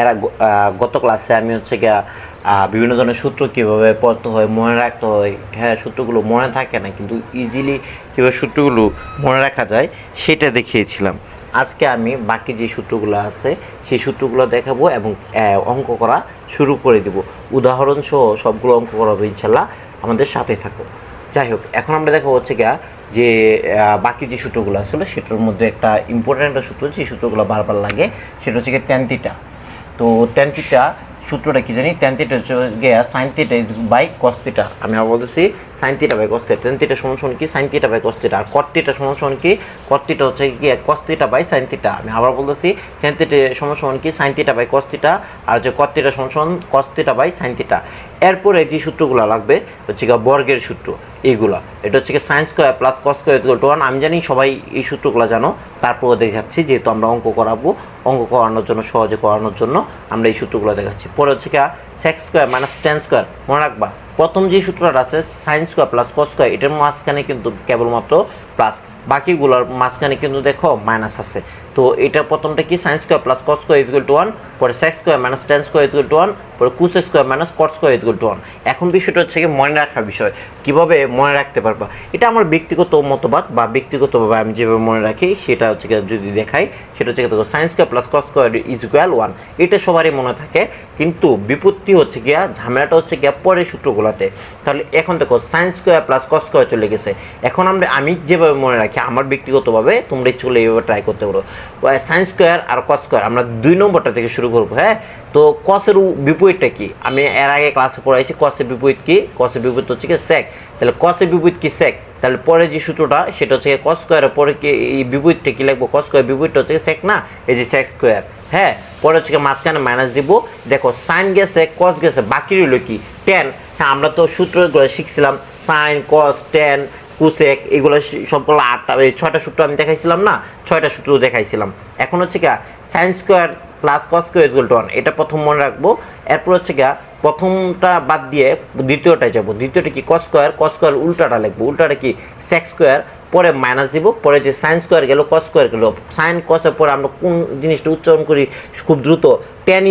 এর গত ক্লাসে আমি হচ্ছে গিয়া বিভিন্ন ধরনের সূত্র কীভাবে পড়তে হয়, মনে রাখতে হয়। হ্যাঁ সূত্রগুলো মনে থাকে না, কিন্তু ইজিলি কীভাবে সূত্রগুলো মনে রাখা যায়, সেটা দেখিয়েছিলাম। আজকে আমি বাকি যে সূত্রগুলো আছে, সেই সূত্রগুলো দেখাবো এবং অঙ্ক করা শুরু করে দেব। উদাহরণ সহ সবগুলো অঙ্ক করাবো ইনশাল্লাহ আমাদের সাথে থাকো। যাই হোক, এখন আমরা দেখা হচ্ছে গিয়া যে বাকি যে সূত্রগুলো আসলে সেটার মধ্যে একটা ইম্পর্ট্যান্ট একটা সূত্র, যে সূত্রগুলো বারবার লাগে, সেটা হচ্ছে গিয়ে ট্যান্টিটা তো ট্যান থিটা সূত্রটা কি জানি? ট্যান থিটা হচ্ছে গিয়া sine theta by cos theta আমি আবার বলতেছি sine theta by cos theta tan theta সমান সমান কি? Sine theta by cos theta R cot theta সমান সমান কি? কট থিটা হচ্ছে কি cos theta by sine theta আমি আবার বলতেছি ট্যান থিটা সমান সমান কি? Sine theta by cos theta আর যে কট থিটা সমান সমান cos theta by sine theta এরপরে যে সূত্রগুলো লাগবে হচ্ছে গিয়ে বর্গের সূত্র, এইগুলা। এটা হচ্ছে কি sine square plus cos square to one আমি জানি সবাই এই সূত্রগুলো জানো তারপরে দেখাচ্ছি যেহেতু আমরা অঙ্ক করাবো, অঙ্ক করানোর জন্য, সহজে করানোর জন্য আমরা এই সূত্রগুলো দেখাচ্ছি। পরে হচ্ছে কি sec square minus tan square মনে রাখবা, প্রথম যে সূত্রটা আছে sine square plus cos square এটার মাঝখানে কিন্তু কেবলমাত্র প্লাস বাকিগুলোর মাঝখানে কিন্তু দেখো মাইনাস আছে। তো এটা প্রথমটা কি? Sine square plus cos square equal to one পরে sec square minus tan square equal to one পরে cosec square minus cot square equal to one এখন বিষয়টা হচ্ছে কি, মনে রাখার বিষয়। কীভাবে মনে রাখতে পারবা? এটা আমার ব্যক্তিগত মতবাদ বা ব্যক্তিগতভাবে আমি যেভাবে মনে রাখি, সেটা হচ্ছে যদি দেখাই, সেটা হচ্ছে দেখো sine square plus cos square is equal one এটা সবারই মনে থাকে, কিন্তু বিপত্তি হচ্ছে গিয়া, ঝামেলাটা হচ্ছে গিয়া পরের সূত্রগুলোতে। তাহলে এখন দেখো sine square plus cos square চলে গেছে। এখন আমরা, আমি যেভাবে মনে রাখি, আমার ব্যক্তিগতভাবে তোমরা ইচ্ছে করলে এইভাবে ট্রাই করতে পারো। সাইন্স স্কোয়ার আর কস স্কোয়ার আমরা দুই নম্বরটা থেকে শুরু করব হ্যাঁ? তো কসের বিপরীতটা কি? আমি এর আগে ক্লাসে পড়াইছি কসের বিপরীত কি? কসের বিপরীত হচ্ছে কি সেক তাহলে কসের বিপরীত কি সেক তাহলে পরে যে সূত্রটা, সেটা হচ্ছে কস স্কোয়ারের পরে কি এই বিপরীতটা কি লিখব? কস স্কোয়ার বিপরীতটা হচ্ছে সেক না? এই যে সেক স্কোয়ার হ্যাঁ? পরে হচ্ছে মাঝখানে মাইনাস দিব। দেখো সাইন গেছে কস গেছে, বাকি রইল কি? টেন হ্যাঁ আমরা তো সূত্রগুলো শিখছিলাম সাইন কস টেন কুসেক এগুলো সবগুলো আটটা এই ছয়টা সূত্র আমি দেখাইছিলাম না, ছয়টা সূত্র দেখাইছিলাম। এখন হচ্ছে কি sine square plus cos square equal to one এটা প্রথম মনে রাখব। এরপর হচ্ছে গিয়া প্রথমটা বাদ দিয়ে দ্বিতীয়টায় যাব। দ্বিতীয়টা কি কস স্কোয়ার কস স্কোয়ার উল্টাটা লিখব। উল্টাটা কি সেক্স স্কোয়ার পরে মাইনাস দিব, পরে যে সাইন স্কোয়ার গেল কস স্কোয়ার গেল। সাইন কসের পরে আমরা কোন জিনিসটা উচ্চারণ করি খুব দ্রুত? টেন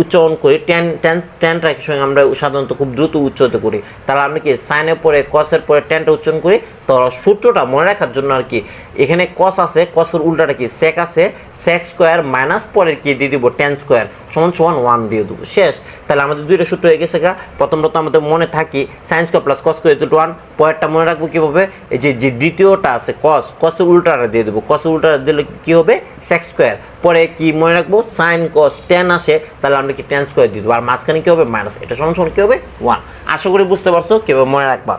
উচ্চারণ করি টেন টেন টেনটা সঙ্গে আমরা সাধারণত খুব দ্রুত উচ্চারিত করি। তাহলে আমরা কি সাইনের পরে কসের পরে টেনটা উচ্চারণ করি? তো সূত্রটা মনে রাখার জন্য আর কি, এখানে কস আছে কসের উল্টাটা কি? সেক আছে সেক স্কোয়ার মাইনাস পরের কি দিয়ে দিব? টেন স্কোয়ার সমান সমান ওয়ান দিয়ে দেবো। শেষ। তাহলে আমাদের দুইটা সূত্র হয়ে গেছে গা। প্রথম আমাদের মনে থাকি sine square plus cos square দুটো ওয়ান পরেরটা মনে রাখব কীভাবে? এই যে যে দ্বিতীয়টা আছে কস কসের উল্টাটা দিয়ে দেবো। কসের উল্টাটা দিলে কী হবে? সেক্স স্কোয়ার পরে কি মনে রাখব? সাইন কস টেন আসে তাহলে আমরা কি টেন স্কোয়ার দিয়ে দেবো? আর মাঝখানে কী হবে? মাইনাস এটা সমান সমান কী হবে? ওয়ান আশা করি বুঝতে পারছ, কীভাবে মনে রাখবা?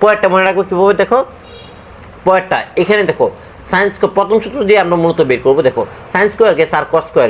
পরেরটা মনে রাখব কীভাবে? দেখো, পরেরটা, এখানে দেখো সায়েন্স প্রথম সূত্র দিয়ে আমরা মূলত বের করব, দেখো সায়েন্স স্কোয়ার গেছে আর কস স্কোয়ার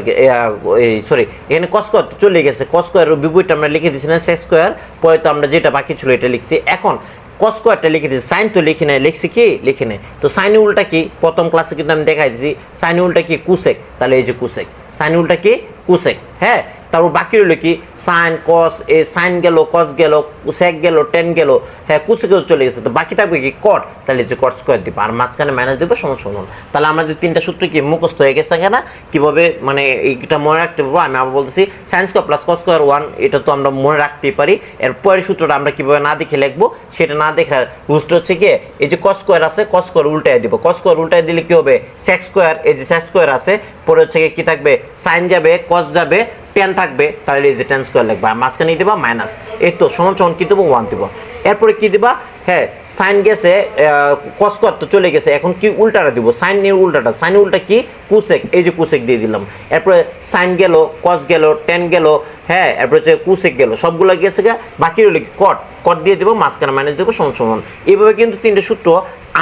এই সরি এখানে কস স্কোয়ার তো চলে গেছে। কস স্কোয়ারের বিপরীতটা আমরা লিখে দিচ্ছি না সেক্স স্কোয়ার পরে তো আমরা যেটা বাকি ছিল এটা লিখছি। এখন কস স্কোয়ারটা লিখে দিয়েছি, সাইন তো লিখি নাই, লিখছি কি? লিখে নাই। তো সাইন উল্টা কি? প্রথম ক্লাসে কিন্তু আমি দেখাই দিয়েছি সাইন উল্টা কি? কুসেক। তাহলে এই যে কুসেক। সাইন উল্টা কি? কুসেক। হ্যাঁ? তারপর বাকি রইল কি? সাইন কস এ, সাইন গেল কস গেল সেক গেল টেন গেল হ্যাঁ কুসেকেও চলে গেছে। তো বাকি থাকবে কি? কট তাহলে যে কট স্কোয়ার দিব। আর মাঝখানে মাইনাস দিব, সমান সমান। তাহলে আমাদের তিনটা সূত্র কি মুখস্থ হয়ে গেছে না কীভাবে মানে এইটা মনে রাখতে পারব আমি আবার বলতেছি sine square plus cos square one এটা তো আমরা মনে রাখতেই পারি। এর পরের সূত্রটা আমরা কীভাবে না দেখে লিখব, সেটা না দেখার রুলসটা হচ্ছে কি, এই যে কস স্কোয়ার আছে কস স্কোয়ার উল্টায় দিব। কস স্কোয়ার উল্টায় দিলে কি হবে? সেক্স স্কোয়ার এই যে সেক্স স্কোয়ার আছে, পরে হচ্ছে কি থাকবে? সাইন যাবে কস যাবে টেন থাকবে, তাহলে এই যে টেন স্কোয়ার লিখবা মাঝখানে দেবা মাইনাস এই তো সমান সমান কি দেবো? ওয়ান দেবো। এরপরে কি দিবা? হ্যাঁ সাইন গেছে কস স্কোয়ার তো চলে গেছে। এখন কি উল্টাটা দিব? সাইন এর উল্টাটা। সাইন উল্টা কি? কুসেক এই যে কুসেক দিয়ে দিলাম। এরপরে সাইন গেল কস গেল টেন গেল হ্যাঁ এরপরে হচ্ছে কুসেক গেল। সবগুলো গেছে বাকি রইল কট কট দিয়ে দেবো, মাঝখানে মাইনাস দেবো, সমান সমান। এইভাবে কিন্তু তিনটে সূত্র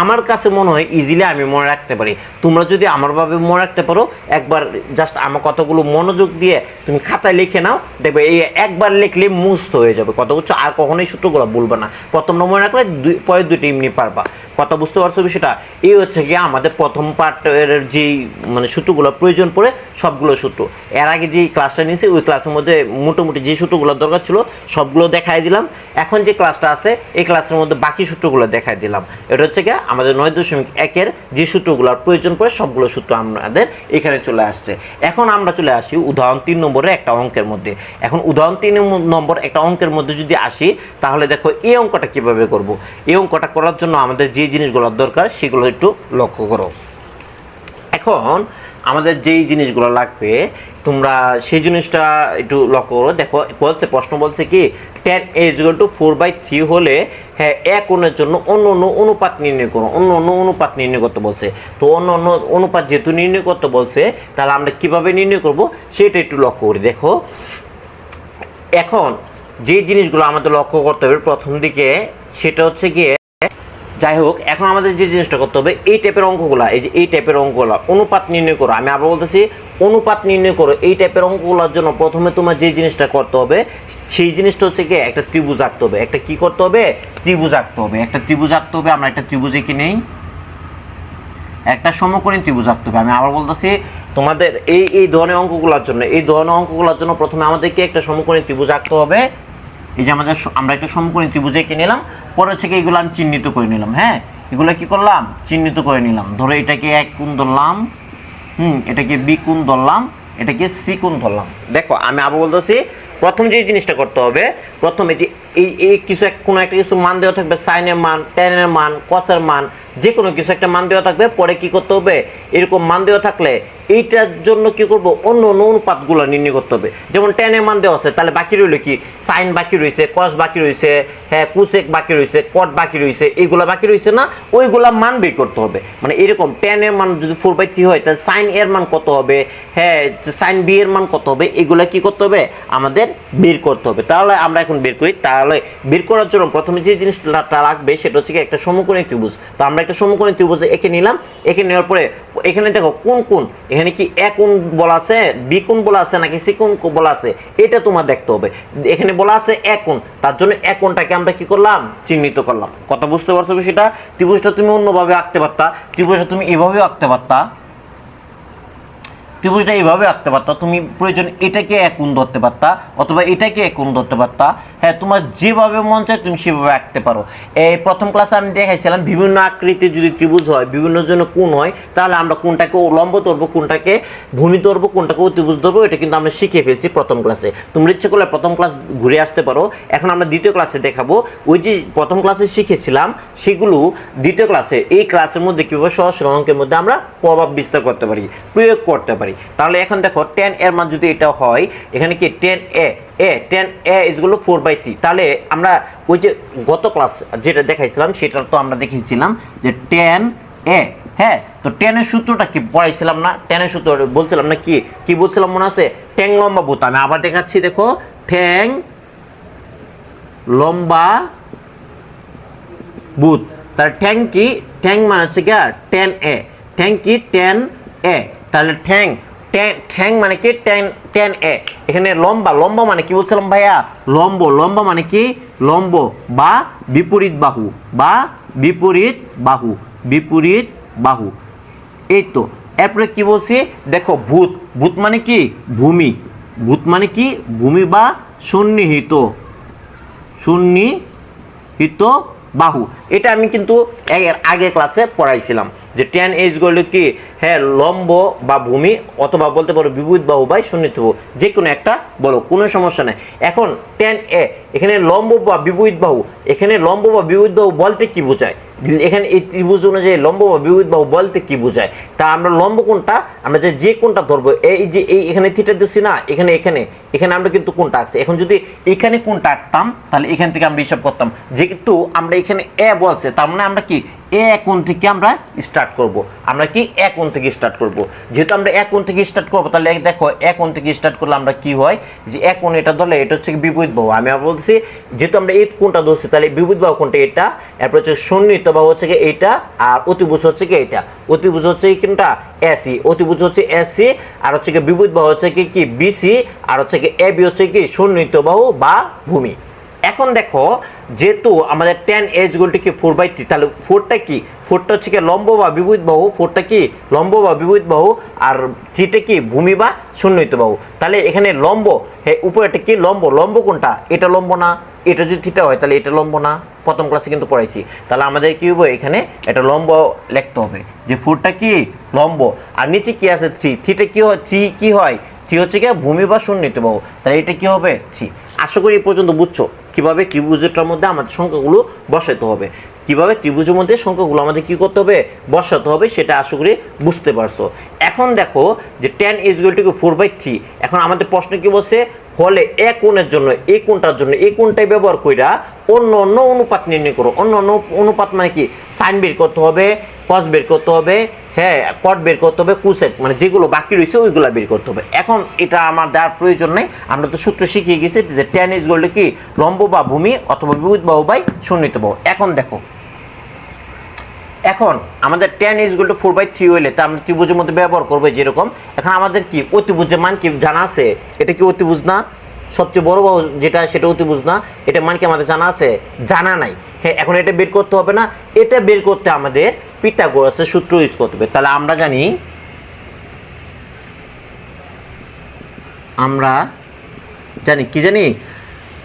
আমার কাছে মনে হয় ইজিলি আমি মনে রাখতে পারি। তোমরা যদি আমারভাবে মনে রাখতে পারো, একবার জাস্ট আমার কতগুলো মনোযোগ দিয়ে তুমি খাতায় লিখে নাও, দেখবে এই একবার লিখলে মুস্ত হয়ে যাবে। কত বুঝছ আর কখনোই সূত্রগুলো বলবে না। প্রথম নম্বর রাখলে দুই পরে দুইটি এমনি পারবা। কথা বুঝতে পারছ বিষয়টা? এই হচ্ছে কি আমাদের প্রথম পার্টের যেই মানে সূত্রগুলো প্রয়োজন পড়ে সবগুলো সূত্র। এর আগে যে ক্লাসটা নিয়েছি, ওই ক্লাসের মধ্যে মোটামুটি যে সূত্রগুলো দরকার ছিল, সবগুলো দেখাই দিলাম। এখন যে ক্লাসটা আছে, এই ক্লাসের মধ্যে বাকি সূত্রগুলো দেখাই দিলাম। এটা হচ্ছে কি আমাদের নয় দশমিক একের যে সূত্রগুলোর প্রয়োজন পড়ে, সবগুলো সূত্র আমাদের এখানে চলে আসছে। এখন আমরা চলে আসি উদাহরণ তিন নম্বরের একটা অঙ্কের মধ্যে। এখন উদাহরণ তিন নম্বর একটা অঙ্কের মধ্যে যদি আসি, তাহলে দেখো এই অঙ্কটা কীভাবে করব? এই অঙ্কটা করার জন্য আমাদের যে জিনিসগুলোর দরকার, সেগুলো একটু লক্ষ্য করো। এখন আমাদের যেই জিনিসগুলো লাগবে, তোমরা সেই জিনিসটা একটু লক্ষ্য করো। দেখো, বলছে, প্রশ্ন বলছে কি tan is to four by three হলে হ্যাঁ এক কোণের জন্য অন্য অন্য অনুপাত নির্ণয় করো। অন্য অন্য অনুপাত নির্ণয় করতে বলছে। তো অন্য অন্য অনুপাত যেহেতু নির্ণয় করতে বলছে, তাহলে আমরা কীভাবে নির্ণয় করব, সেটা একটু লক্ষ্য করি। দেখো, এখন যে জিনিসগুলো আমাদের লক্ষ্য করতে হবে, প্রথম দিকে সেটা হচ্ছে গিয়ে যাই হোক, এখন আমাদের যে জিনিসটা করতে হবে, এই টাইপের অঙ্কগুলো, এই যে এই টাইপের অঙ্কগুলো, অনুপাত নির্ণয় করো। আমি আবার বলতেছি, অনুপাত নির্ণয় করো। এই টাইপের অঙ্কগুলোর জন্য প্রথমে তোমার যে জিনিসটা করতে হবে, সেই জিনিসটা হচ্ছে কি, একটা ত্রিভুজ আঁকতে হবে। একটা কি করতে হবে? ত্রিভুজ আঁকতে হবে। একটা ত্রিভুজ আঁকতে হবে, আমরা একটা ত্রিভুজ এঁকে নেই। একটা সমকোণী ত্রিভুজ আঁকতে হবে। আমি আবার বলতেছি, তোমাদের এই এই ধরনের অঙ্কগুলোর জন্য, এই ধরনের অঙ্কগুলোর জন্য প্রথমে আমাদেরকে একটা সমকোণী ত্রিভুজ আঁকতে হবে। এই যে আমাদের আমরা একটা সমকোণী ত্রিভুজ এঁকে নিলাম, পরে থেকে এগুলো আমি চিহ্নিত করে নিলাম হ্যাঁ? এগুলো কি করলাম? চিহ্নিত করে নিলাম। ধরো এটাকে এক কোণ ধরলাম, হুম, এটাকে বি কোণ ধরলাম, এটাকে সি কোণ ধরলাম। দেখো, আমি আবার বলতেছি, প্রথম যে জিনিসটা করতে হবে, প্রথমে যে এই এই কিছু এক কোনো একটা কিছু মান দেওয়া থাকবে, সাইনের মান টেনের মান, কসের মান যে কোনো কিছু একটা মান দেওয়া থাকবে, পরে কি করতে হবে? এরকম মান দেওয়া থাকলে এইটার জন্য কি করব? অন্য অন্য অনুপাতগুলো নির্ণয় করতে হবে। যেমন টেনের মান দেওয়া আছে, তাহলে বাকি রইল কি? সাইন বাকি রয়েছে কস বাকি রয়েছে হ্যাঁ কুসেক বাকি রয়েছে কট বাকি রয়েছে এইগুলো বাকি রয়েছে না? ওইগুলা মান বের করতে হবে। মানে এরকম টেনের মান যদি ফোর বাই থ্রি হয়, তাহলে সাইন এর মান কত হবে? হ্যাঁ সাইন বি এর মান কত হবে? এগুলা কি করতে হবে? আমাদের বের করতে হবে। তাহলে আমরা এখন বের করি তাহলে বের করার জন্য প্রথমে যে জিনিসটা লাগবে সেটা হচ্ছে কি একটা সমকোণী ত্রিভুজ। তো আমরা একটা সমকোণী ত্রিভুজ এঁকে নিলাম। এঁকে নেওয়ার পরে এখানে দেখো কোন কোন এখানে কি এ কোণ বলা আছে, বি কোণ বলা আছে, নাকি সি কোণ বলা আছে? এটা তোমার দেখতে হবে। এখানে বলা আছে এ কোন তার জন্য এ কোনটাকে আমরা কি করলাম? চিহ্নিত করলাম। কথা বুঝতে পারছ সেটা? ত্রিভুজটা তুমি অন্যভাবে আঁকতে পারতা। ত্রিভুজটা তুমি এভাবেও আঁকতে পারতা। ত্রিভুজটা এইভাবে আঁকতে পারতা। তুমি প্রয়োজন এটাকে এক কোণ ধরতে পারতা, অথবা এটাকে এক কোণ ধরতে পারতা। হ্যাঁ তোমার যেভাবে মন চায় তুমি সেভাবে আঁকতে পারো। এই প্রথম ক্লাসে আমি দেখাইছিলাম, বিভিন্ন আকৃতির যদি ত্রিভুজ হয়, বিভিন্ন জন্য কোণ হয়, তাহলে আমরা কোনটাকে লম্ব ধরবো কোনটাকে ভূমি ধরবো কোনটাকে অতিভুজ ধরবো, এটা কিন্তু আমরা শিখে ফেলছি প্রথম ক্লাসে তুমি ইচ্ছে করলে প্রথম ক্লাস ঘুরে আসতে পারো। এখন আমরা দ্বিতীয় ক্লাসে দেখাবো। ওই যে প্রথম ক্লাসে শিখেছিলাম, সেগুলো দ্বিতীয় ক্লাসে এই ক্লাসের মধ্যে কীভাবে সহজ অঙ্কের মধ্যে আমরা প্রভাব বিস্তার করতে পারি, প্রয়োগ করতে পারি। তাহলে এখন দেখো টেন এর মান যদি এটা হয়, এখানে কি tan A A tan A ইজগুলো four by three তাহলে আমরা ওই যে গত ক্লাস যেটা দেখাইছিলাম, সেটা তো আমরা দেখিয়েছিলাম যে টেন এ হ্যাঁ? তো টেনের সূত্রটা কি পড়াইছিলাম না? টেনের সূত্র বলছিলাম না কি? কি বলছিলাম মনে আছে? ট্যাং লম্বা বুত আমি আবার দেখাচ্ছি, দেখো। ঠ্যাং লম্বা বুথ তাহলে ঠ্যাং কি? ঠ্যাং মানে হচ্ছে কি টেন এ ঠ্যাং কি? টেন এ তাহলে ঠ্যাং ঠ্যাং মানে কি? Tan tan A. এখানে লম্বা লম্বা মানে কি বলছিলাম ভাইয়া? লম্ব, লম্বা মানে কি? লম্ব বা বিপরীত বাহু, বা বিপরীত বাহু বিপরীত বাহু। এই তো। এরপরে কি বলছি? দেখো, ভূত। ভূত মানে কি? ভূমি। ভূত মানে কি? ভূমি বা সন্নিহিত সন্নিহিত বাহু। এটা আমি কিন্তু এর আগে ক্লাসে পড়াইছিলাম। যে টেন এইচগুলো কি? হ্যাঁ লম্ব বা ভূমি অথবা বলতে পারো বিভূত বাহু বা সুন্নিত বাহু যে কোনো একটা বলো, কোনো সমস্যা নাই। এখন টেন এ এখানে লম্ব বা বিভূত বাহু, এখানে লম্ব বা বিভূত বাহু বলতে কি বোঝায়? এখানে এই ত্রিভুজ অনুযায়ী লম্ব বা বিপরীত বাহু বলতে কি বোঝায়? তা আমরা লম্ব কোনটা? আমরা যে যে কোনটা ধরবো? এই যে এই এখানে থিটা দিচ্ছি না, এখানে এখানে। এখানে আমরা কিন্তু কোনটা আঁকছি? এখন যদি এখানে কোনটা আঁকতাম, তাহলে এখান থেকে আমরা হিসাব করতাম। যেহেতু আমরা এখানে এ বলছে, তার মানে আমরা কি এ কোণ থেকে আমরা স্টার্ট করব? আমরা কি এক কোণ থেকে স্টার্ট করব? যেহেতু আমরা এক কোণ থেকে স্টার্ট করব, তাহলে দেখো এক কোণ থেকে স্টার্ট করলে আমরা কি হয়? যে এক কোণ এটা ধরলে এটা হচ্ছে বিপরীত বাহু। আমি বলছি যেহেতু আমরা এই কোণটা ধরছি, তাহলে বিপরীত বাহু কোনটা? এটা। এরপর হচ্ছে সন্নিহিত বাহু হচ্ছে কি এইটা, আর অতিভুজ হচ্ছে কি এটা অতিভুজ হচ্ছে কোনটা? এসি অতিভুজ হচ্ছে এসি আর হচ্ছে কি বিপরীত বাহু হচ্ছে কি কি? বিসি আর হচ্ছে কি এ বি হচ্ছে কি? সন্নিহিত বাহু বা ভূমি। এখন দেখো, যেহেতু আমাদের টেন এজ গোলটি কি ফোর বাই থ্রি তাহলে ফোরটা কি? ফোরটা হচ্ছে কি লম্ব বা বিপরীত বাহু ফোরটা কি লম্ব বা বিপরীত বাহু আর থ্রিটা কি ভূমি বা শূন্যিত বাহু তাহলে এখানে লম্ব হ্যাঁ উপরেটা কি লম্ব? লম্ব কোনটা? এটা লম্ব না, এটা যদি থিটা হয়, তাহলে এটা লম্ব না। প্রথম ক্লাসে কিন্তু পড়াইছি। তাহলে আমাদের কি হবে এখানে এটা লম্ব লিখতে হবে। যে ফোরটা কি? লম্ব। আর নিচে কি আছে? থ্রি থ্রিটা কি হয়? থ্রি কি হয়? থ্রি হচ্ছে কি ভূমি বা শূন্যিত বাহু। তাহলে এটা কি হবে? থ্রি আশা করি এই পর্যন্ত বুঝছ কীভাবে ত্রিভুজটার মধ্যে আমাদের সংখ্যাগুলো বসাতে হবে। কীভাবে ত্রিভুজের মধ্যে সংখ্যাগুলো আমাদের কি করতে হবে? বসাতে হবে, সেটা আশা করি বুঝতে পারছ। এখন দেখো যে tan is to four by three এখন আমাদের প্রশ্ন কি বলছে? হলে এ কোণের জন্য এই কোণটার জন্য এই কোণটাই ব্যবহার কইরা অন্য অন্য অনুপাত নির্ণয় করো। অন্য অন্য অনুপাত মানে কি? সাইন বের করতে হবে কস বের করতে হবে হ্যাঁ কট বের করতে হবে কুসেক মানে যেগুলো বাকি রয়েছে ওইগুলো বের করতে হবে। এখন এটা আমার দেওয়ার প্রয়োজন নেই। আমরা তো সূত্র শিখিয়ে গেছি যে টেন ইজ গোল্ড কি? লম্ব বা ভূমি অথবা বিপরীত বাহু বাই শূন্যিত বাহু। এখন দেখো এখন আমাদের টেন ইজ গোল ফোর বাই থ্রি হইলে তা আমরা ত্রিভুজের মধ্যে ব্যবহার করব যেরকম। এখন আমাদের কি অতিভুজের মান কি জানা আছে? এটা কি অতিভুজ না? সবচেয়ে বড় যেটা সেটা অতিভুজ না? এটা মান কি আমাদের জানা আছে? জানা নাই। হ্যাঁ এখন এটা বের করতে হবে না। এটা বের করতে আমাদের পিটাগোরাসের সূত্র ইউজ করতে হবে। তাহলে আমরা জানি আমরা জানি কি জানি?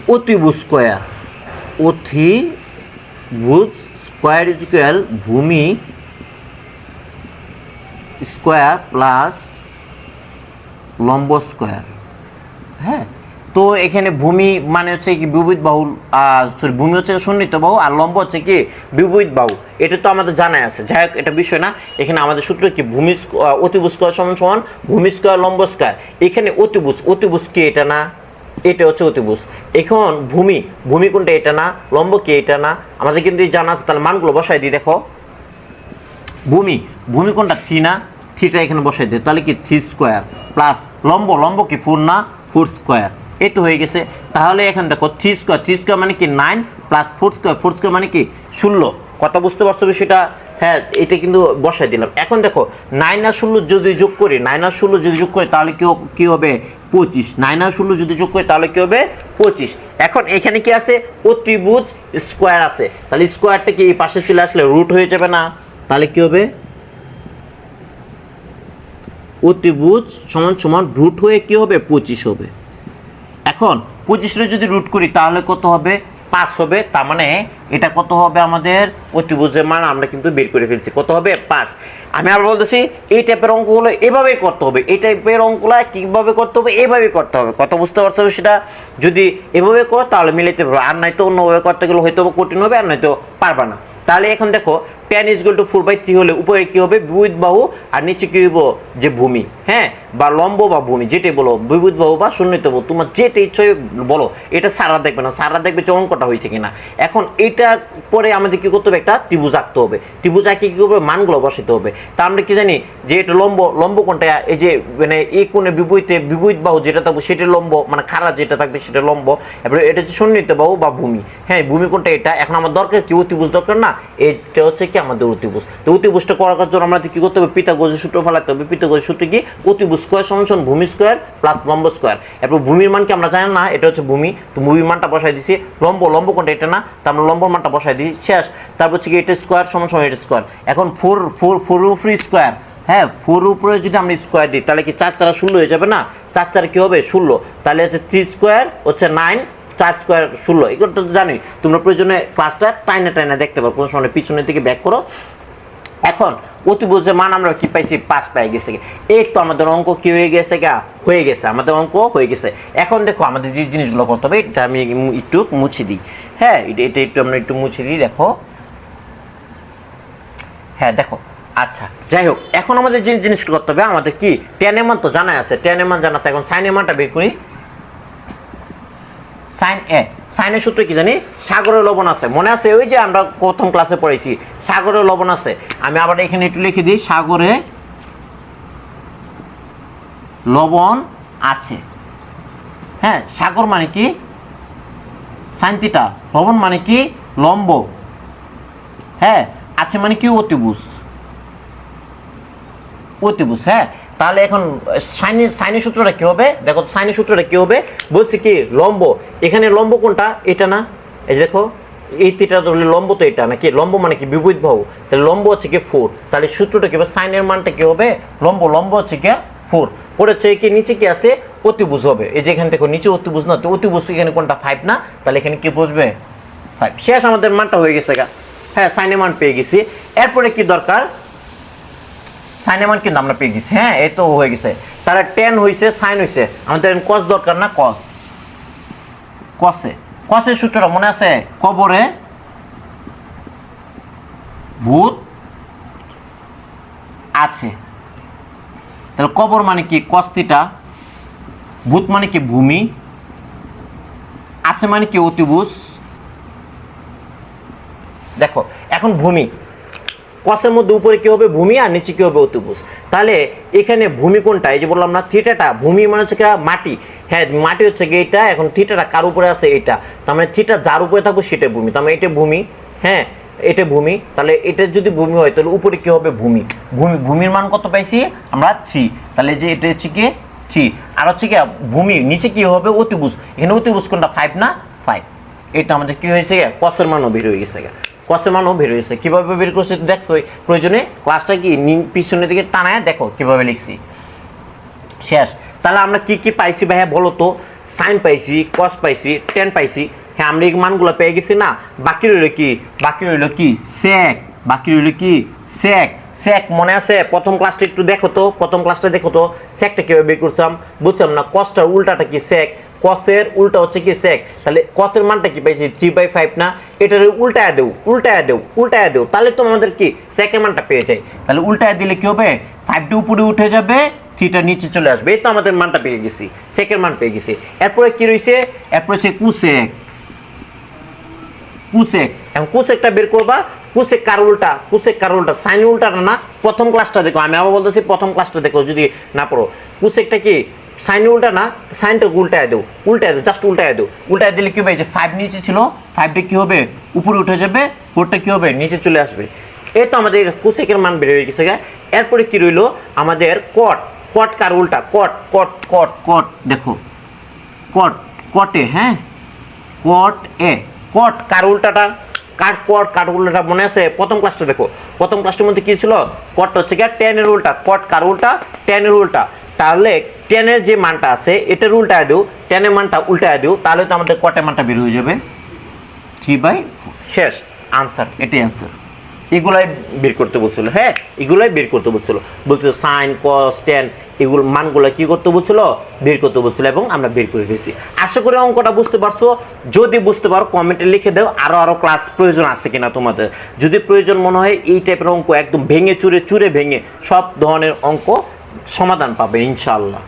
অতিভুজ স্কোয়ার অতিভুজ স্কোয়ার ইজ ইকুয়াল ভূমি স্কোয়ার প্লাস লম্ব স্কোয়ার হ্যাঁ? তো এখানে ভূমি মানে হচ্ছে কি বিপরীত বাহু সরি ভূমি হচ্ছে সন্নিহিত বাহু আর লম্ব হচ্ছে কি বিপরীত বাহু। এটা তো আমাদের জানাই আছে। যাই হোক, এটা বিষয় না। এখানে আমাদের সূত্র কি? ভূমি অতিভুজ স্কোয়ার সমান সমান ভূমি স্কোয়ার লম্ব স্কোয়ার এখানে অতিভুজ অতিভুজ কি এটা না? এটা হচ্ছে অতিভুজ। এখন ভূমি ভূমি কোনটা এটা না, লম্ব কি এটা না? আমাদের কিন্তু জানা আছে, তাহলে মানগুলো বসাই দিই, দেখো। ভূমি ভূমি কোনটা থ্রি না? থ্রিটা এখানে বসাই দিই, তাহলে কি থ্রি স্কোয়ার? প্লাস লম্ব লম্ব কি ফোর না? Four square. এই তো হয়ে গেছে। তাহলে এখন দেখো, থ্রি স্কোয়ার থ্রি স্কোয়ার মানে কি nine, plus four square four square মানে কি ষোলো। কথা বুঝতে পারছ বিষয়টা? হ্যাঁ এটা কিন্তু বসাই দিলাম। এখন দেখো, নাইন আর ষোলো যদি যোগ করি, নাইন আর ষোলো যদি যোগ করি, তাহলে কি হ- কি হবে? পঁচিশ। নাইন আর ষোলো যদি যোগ করি, তাহলে কী হবে? পঁচিশ। এখন এখানে কি আছে? অত্রিভুজ স্কোয়ার আছে। তাহলে স্কোয়ারটা কি এই পাশে চলে আসলে রুট হয়ে যাবে না? তাহলে কি হবে? অতিভুজ সমান সমান রুট হয়ে কী হবে? পঁচিশ হবে। এখন পঁচিশটা যদি রুট করি, তাহলে কত হবে? পাঁচ হবে, তার মানে এটা কত হবে আমাদের? অতিভুজের মান আমরা কিন্তু বের করে ফেলছি। কত হবে? পাঁচ। আমি আবার বলতেছি, এই টাইপের অঙ্কগুলো এভাবেই করতে হবে। এই টাইপের অঙ্কগুলো কীভাবে করতে হবে? এভাবেই করতে হবে। কত বুঝতে পারছ সেটা যদি এভাবে করো, তাহলে মিলাইতে পারব। আর নয়তো অন্যভাবে করতে গেলে হয়তো কঠিন হবে, আর নয়তো পারবা না। তাহলে এখন দেখো tan is to four by three হলে উপরে কি হবে? বিপরীত বাহু আর নিচে কি হইব? যে ভূমি। হ্যাঁ? বা লম্ব বা ভূমি, যেটাই বলো বিপরীত বাহু বা শূন্যিত বাহু, তোমার যেটা ইচ্ছে বলো, এটা সারা দেখবে না, সারা দেখবে যে অঙ্কটা হয়েছে কিনা। এখন এটা পরে আমাদের কি করতে হবে? একটা ত্রিভুজ আঁকতে হবে। ত্রিভুজ আঁকে কি করবে? মানগুলো বসাতে হবে। তা আমরা কি জানি যে এটা লম্ব লম্ব কোনটা? এই যে মানে এই কোণে বিপরীতে বিপরীত বাহু যেটা থাকবে সেটা লম্ব মানে খাড়া যেটা থাকবে সেটা লম্ব। এবারে এটা হচ্ছে শূন্যিত বাহু বা ভূমি। হ্যাঁ ভূমি কোনটা এটা? এখন আমার দরকার কি? অতিভুজ দরকার না? এটা হচ্ছে কি আমাদের অতিভুজ। তো অতিভুজটা করার জন্য আমাদের কি করতে হবে? পিতাগোজের সূত্র ফেলাতে হবে। পিতাগোজের সূত্র কি? অতিভুজ স্কোয়ার সমান সমান ভূমি স্কোয়ার প্লাস লম্ব স্কোয়ার এরপর ভূমির মানকে আমরা জানি না, এটা হচ্ছে ভূমি। তো ভূমির মানটা বসাই দিছি। লম্ব লম্ব কোনটা এটা না, তো আমরা লম্বর মানটা বসাই দিই, শেষ। তারপর হচ্ছে কি এটা স্কোয়ার সমান সমান এটা স্কোয়ার এখন ফোর ফোর ফোর উপরে স্কোয়ার হ্যাঁ ফোর উপরে যদি আমরা স্কোয়ার দিই, তাহলে কি চার চারা ষোলো হয়ে যাবে না? চার চার কী হবে? ষোলো। তাহলে হচ্ছে থ্রি স্কোয়ার হচ্ছে নাইন চার স্কোয়ার ষোলো। এগুলো তো জানি তোমরা প্রয়োজনে ক্লাসটা টাইনে টাইনে দেখতে পারো। কোনো সময় পিছনের দিকে ব্যাক করো। এখন অতিভুজের মান আমরা কি পাইছি? পাঁচ পাই গেছে এই তো আমাদের অঙ্ক কি হয়ে গেছে গা? হয়ে গেছে, আমাদের অঙ্ক হয়ে গেছে। এখন দেখো আমাদের যে জিনিসগুলো করতে হবে, এটা আমি একটু মুছে দিই। হ্যাঁ এটা এটা একটু আমরা একটু মুছে দিই, দেখো। হ্যাঁ দেখো। আচ্ছা যাই হোক, এখন আমাদের যে জিনিসটা করতে হবে, আমাদের কি? টেন এর মান তো জানা আছে টেন এর মান জানা আছে। এখন সাইন এর মানটা বের করি। সাইন এ সাইনের সূত্র কি জানি? সাগরের লবণ আছে। মনে আছে ওই যে আমরা প্রথম ক্লাসে পড়েছি, সাগরের লবণ আছে। আমি আবার এখানে একটু লিখে দিই, সাগরে লবণ আছে। হ্যাঁ সাগর মানে কি? শান্তিটা লবণ মানে কি? লম্ব। হ্যাঁ আছে মানে কি? অতিভুজ। অতিভুজ হ্যাঁ। তাহলে এখন সাইনের সাইনের সূত্রটা কি হবে? দেখো সাইনের সূত্রটা কি হবে? বলছি কি, লম্ব। এখানে লম্ব কোনটা? এটা না? এই দেখো, এই তিটা ধরলে লম্ব তো এটা, নাকি? লম্ব মানে কি? বিপরীত বাহু। তাহলে লম্ব হচ্ছে কি ফোর। তাহলে সূত্রটা কি হবে? সাইনের মানটা কি হবে? লম্ব। লম্ব হচ্ছে কি ফোর। পড়েছে কি, নিচে কি আছে? অতিভুজ হবে। এই যে এখানে দেখো নিচে অতিভুজ না, তো অতিভুজ এখানে কোনটা? ফাইভ না? তাহলে এখানে কি বসবে? ফাইভ শেষ আমাদের মানটা হয়ে গেছে গা। হ্যাঁ সাইনের মান পেয়ে গেছি। এরপরে কি দরকার? সাইনের মান কিন্তু আমরা পেয়ে গেছি। হ্যাঁ এই তো হয়ে গেছে। তাহলে টেন হয়েছে সাইন হয়েছে আমাদের কস দরকার না কস কসে কসের সূত্রটা মনে আছে? কবরে ভূত আছে। তাহলে কবর মানে কি? কস্তিটা ভূত মানে কি? ভূমি। আছে মানে কি? অতিভুজ। দেখো, এখন ভূমি। কসের মধ্যে উপরে কি হবে? ভূমি আর নিচে কি হবে? অতিভুজ। তাহলে এখানে ভূমি কোনটা? এই যে বললাম না, থিটাটা। ভূমি মানে হচ্ছে মাটি। হ্যাঁ মাটি হচ্ছে কি এটা এখন থিটাটা কার উপরে আছে? এটা তার মানে থিটা যার উপরে থাকবে সেটা ভূমি। তার মানে এটা ভূমি। হ্যাঁ এটা ভূমি। তাহলে এটা যদি ভূমি হয়, তাহলে উপরে কি হবে? ভূমি। ভূমি ভূমির মান কত পাইছি? আমরা থ্রি তাহলে যে এটা হচ্ছে কি থ্রি আর হচ্ছে কি, ভূমি নিচে কি হবে? অতিভুজ। এখানে অতিভুজ কোনটা? ফাইভ না? ফাইভ এটা আমাদের কি হয়েছে? কসের মানও বের হয়ে গেছে কসের মানও বের হয়েছে কীভাবে বের করছে দেখছ প্রয়োজনে ক্লাসটা কি পিছনের দিকে টানায় দেখো কীভাবে লিখছি। শেষ। তাহলে আমরা কি কি পাইছি ভাইয়া বলো তো? সাইন পাইছি কস পাইছি টেন পাইছি। হ্যাঁ আমরা এই মানগুলো পেয়ে গেছি না? বাকি রইল কি? বাকি রইল কি? সেক বাকি রইল কি? সেক সেক মনে আছে? প্রথম ক্লাসটা একটু দেখো তো, প্রথম ক্লাসটা দেখো তো। সেকটা কীভাবে বের করছিলাম? বুঝলাম না কসটার উল্টাটা কি সেক কসের উল্টা হচ্ছে কি সেক তাহলে কসের মানটা কি পাইছি? থ্রি বাই ফাইভ না? এটার উল্টায় দেও উল্টায় দেও উল্টায় দেও। তাহলে তো আমাদের কি? সেকের মানটা পেয়ে যায় তাহলে উল্টায় দিলে কি হবে? ফাইভটা উপরে উঠে যাবে থ্রিটা নিচে চলে আসবে। এই তো আমাদের মানটা পেয়ে গেছি। সেকের মান পেয়ে গেছি। এরপরে কি রয়েছে এরপরে হচ্ছে কুসেক কুসেক এখন কুসেকটা বের করবা। কুসেক কার উল্টা? কুসেক কার উল্টা? সাইন উল্টাটা না? প্রথম ক্লাসটা দেখো। আমি আবার বলতেছি, প্রথম ক্লাসটা দেখো। যদি না পড়ো। কুসেকটা কি? সাইন উল্টা না, সাইনটা উল্টায় দেও উল্টায় দেও জাস্ট উল্টায় দেও। উল্টায় দিলে কী হবে? যে ফাইভ নিচে ছিল ফাইভটা কী হবে? উপরে উঠে যাবে ফোরটা কী হবে? নিচে চলে আসবে। এই তো আমাদের কুসেকের মান বের হয়ে গেছে। এরপরে কী রইল? আমাদের কট কট কার উল্টা? কট কট কট কট দেখো। কট কটে হ্যাঁ? কট এ। কট কার উল্টাটা? কাট কট কাট উল্টাটা মনে আছে? প্রথম ক্লাসটা দেখো। প্রথম ক্লাসটার মধ্যে কী ছিল? কট হচ্ছে কি টেনের উল্টা। কট কার উল্টা? টেনের উল্টা। তাহলে টেনের যে মানটা আছে, এটার উল্টায় দিও টেনের মানটা উল্টায় দিও, তাহলে তো আমাদের কটের মানটা বের হয়ে যাবে। থ্রি বাই শেষ। আনসার এটাই আনসার এগুলাই বের করতে বলছিল হ্যাঁ? এগুলাই বের করতে বলছিল। বলছিল সাইন কস টেন এগুলো মানগুলো কি করতে বলছিল? বের করতে বলছিল এবং আমরা বের করে ফেলেছি। আশা করি অঙ্কটা বুঝতে পারছ। যদি বুঝতে পারো, কমেন্টে লিখে দাও, আরও আরও ক্লাস প্রয়োজন আছে কিনা তোমাদের। যদি প্রয়োজন মনে হয়, এই টাইপের অঙ্ক একদম ভেঙে চুরে চুরে ভেঙে সব ধরনের অঙ্ক সমাধান পাবে ইনশাআল্লাহ।